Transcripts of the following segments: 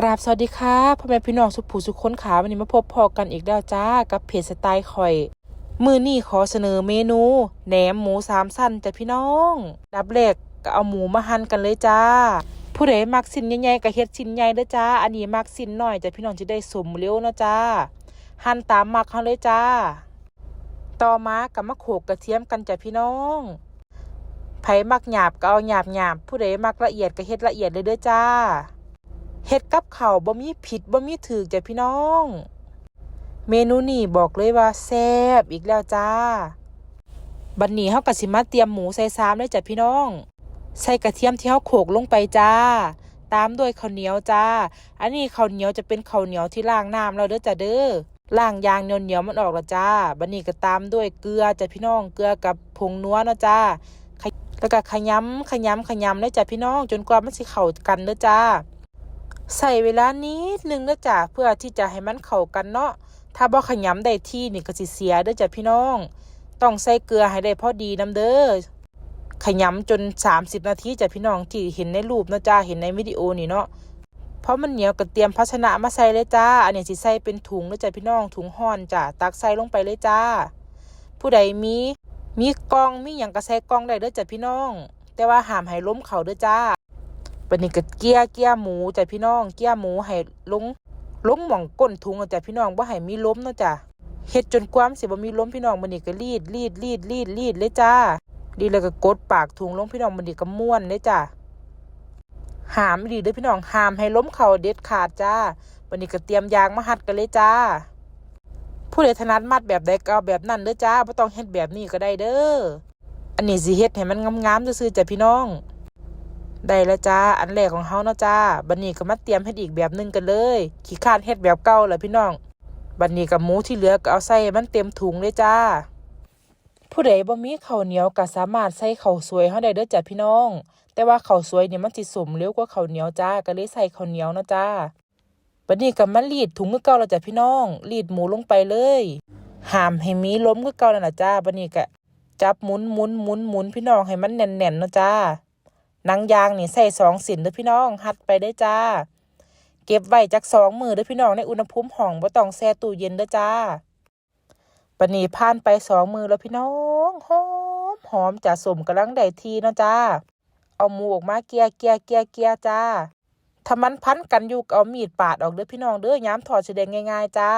กราบสวัสดีค่ะพ่อแม่พี่น้องสุภูสุขคนขาวันนี้มาพบพอกันอีกแล้วจ้า กับเพจสไตล์ข่อย มือนี่ขอเสนอเมนูแหนมหมูสามสั้นจ้ะพี่น้องดับแรกก็เอาหมูมาหั่นกันเลยจ้า ผู้ใดมักสิ้นใหญ่ๆก็เฮ็ดสิ้นใหญ่เด้อจ้า อันนี้มักสิ้นน้อยจ้ะพี่น้องจะได้สมเร็วเนาะจ้า หั่นตามมักเขาเลยจ้า ต่อมากับมะโขกกระเทียมกันจ้ะพี่น้องไผมักหยาบก็เอาหยาบหยาบผู้ใดมักละเอียดก็เฮ็ดละเอียดเลยเด้อจ้า เฮ็ดกับข้าวบ่มีผิดบ่มีถูกจ้ะพี่น้อง เมนูนี้บอกเลยว่าแซ่บอีกแล้วจ้า บัดนนี้เฮาก็สิมาเตรียมหมูใส่ซ้ำเลยจ้ะพี่น้อง ใส่กระเทียมที่เฮาโขลกลงไปจ้า ตามด้วยข้าวเหนียวจ้า อันนี้ข้าวเหนียวจะเป็นข้าวเหนียวที่ล้างน้ำแล้วเด้อจ้ะเด้อล้างยางเหนียวๆมันออกแล้วจ้า บัดนี้ก็ตามด้วยเกลือจ้ะพี่น้อง เกลือกับผงนัวเนาะจ้า แล้วก็ขยำขยำขยำเลยจ้ะพี่น้อง จนกว่ามันสิเข้ากันเด้อจ้า ใส่เวลานิดนึงนะจ๊ะเพื่อที่จะให้มันเข้ากันเนาะถ้าบ่ขยำได้ที่นี่ก็สิเสียเด้อจ้ะพี่น้อง ต้องใส่เกลือให้ได้พอดีน้ำเด้อขยำจน 30 นาทีจ้ะพี่น้องที่เห็นในรูปเนาะจ้าเห็นในวิดีโอนี่เนาะเพราะมันเหนียวก็เตรียมภาชนะมาใส่เลยจ้า อันนี้สิใส่เป็นถุงเด้อจ้ะพี่น้องถุงห่อนจ้ะตักใส่ลงไปเลยจ้า ผู้ใดมีมีกองมีหยังก็ใส่กล่องได้เด้อจ้ะพี่น้อง แต่ว่าห้ามให้ล้มเข่าเด้อจ้า บันนี้ก็เกียเกียหมูจ้ะพี่น้อง เกียหมูให้ลงลงหม่องก้นถุงจ้ะพี่น้องบ่ให้มีล้มเนาะจ้ะเฮ็ดจนความสิบ่มีล้มพี่น้องบันนี้ก็รีดรีดรีดรีดรีดเลยจ้ารีดแล้วก็กดปากถุงลงพี่น้องบันนี้ก็ม้วนเลยจ้ะหามดีเด้อพี่น้องหามให้ล้มเข่าเด็ดขาดจ้าบันนี้ก็เตรียมยางมาหัดกันเลยจ้า ผู้ใดถนัดมัดแบบใดก็เอาแบบนั้นเด้อจ้าบ่ต้องเฮ็ดแบบนี้ก็ได้เด้ออันนี้สิเฮ็ดให้มันงามๆซื่อๆจ้ะพี่น้อง ได้แล้วจ้า อันแรกของเฮาเนาะจ้า บันนี้ก็มาเตรียมเฮ็ดอีกแบบหนึงกันเลย ขี้คร้านเฮ็ดแบบเก่าแหละพี่น้อง บันนี้กับหมูที่เหลือก็เอาใส่ให้มันเต็มถุงเลยจ้า ผู้ใดบ่มีข้าวเหนียวก็สามารถใส่ข้าวสวยเฮาได้เด้อจ้ะพี่น้อง แต่ว่าข้าวสวยเนี่ยมันสิสมเร็วกว่าข้าวเหนียวจ้า ก็เลยใส่ข้าวเหนียวเนาะจ้า บัดนี้ก็มารีดถุงคือเก่าแล้วจ้ะพี่น้อง รีดหมูลงไปเลยห้ามให้มีล้มคือเก่านั่นน่ะจ้าบัดนี้ก็จับหมุนหมุนหมุนหมุนพี่น้องให้มันแน่นๆเนาะจ้า หนังยางนี่ใส่สองสินเด้อพี่น้องหัดไปได้จ้า เก็บไว้จักสองมือเด้อพี่น้องในอุณหภูมิห้องบ่ต้องแช่ตู้เย็นเด้อจ้าปนีผ่านไปสองมือแล้วพี่น้องหอมหอมจะสมกำลังได้ทีเนาะจ้า เอาหมูออกมาเกียเกียเกียเกียจ้าถ้ามันพันกันอยู่เอามีดปาดออกเด้อพี่น้องเด้อย้ำถอดสิได้ง่าย ๆ จ้า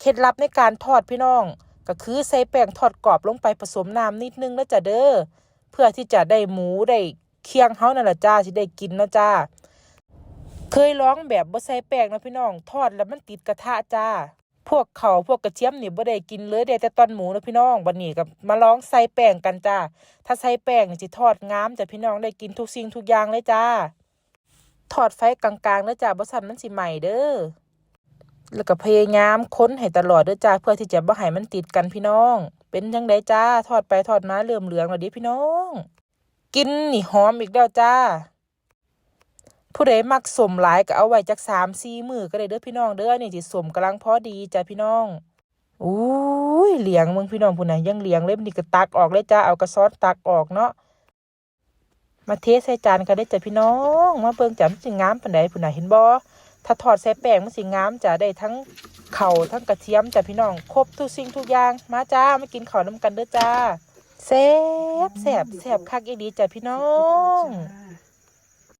เคล็ดลับในการทอดพี่น้อง ก็คือใส่แป้งทอดกรอบลงไปผสมน้ำนิดนึงแล้วจ้ะเด้อเพื่อที่จะได้หมูได้ เคียงเฮานั่นแหละจ้าสิได้กินเนาะจ้า เคยลองแบบบ่ใส่แป้งเนาะพี่น้องทอดแล้วมันติดกระทะจ้า พวกเขาพวกกระเทียมนี่บ่ได้กินเลยได้แต่ตอนหมูเนาะพี่น้องบัดนี้ก็มาลองใส่แป้งกันจ้า ถ้าใส่แป้งนี่สิทอดงามจ้ะพี่น้องได้กินทุกสิ่งทุกอย่างเลยจ้าทอดไฟกลางๆเด้อจ้าบ่ซั่นมันสิไหม้เด้อแล้วก็พยายามค้นให้ตลอดเด้อจ้าเพื่อที่จะบ่ให้มันติดกันพี่น้อง เป็นจังไดจ้าทอดไปทอดมาเริ่มเหลืองแล้วดิพี่น้อง กินนี่หอมอีกแล้วจ้า ผู้ใดมักสมหลายก็เอาไว้จักสามสี่มือก็ได้เด้อพี่น้องเด้อนี่สิสมกำลังพอดีจ้าพี่น้องอุ้ยเหลียงมึงพี่น้องผู้น่ะยังเหลียงเล่มนี่ก็ตักออกเลยจ้าเอากระซอสตักออกเนาะมาเทใส่จานก็ได้จ้าพี่น้อง มาเบิ่งจ้ามันสิงามปานใดผู้น่ะเห็นบ่ถ้าทอดใส่แป้งมันสิงามจ้าได้ทั้งเข่าทั้งกระเทียมจ้าพี่น้อง ครบทุกสิ่งทุกอย่าง มาจ้ามากินข้าวนํกันเด้อจ้า แซ่บแซ่บแซ่บคักอีดีจ้ะพี่น้อง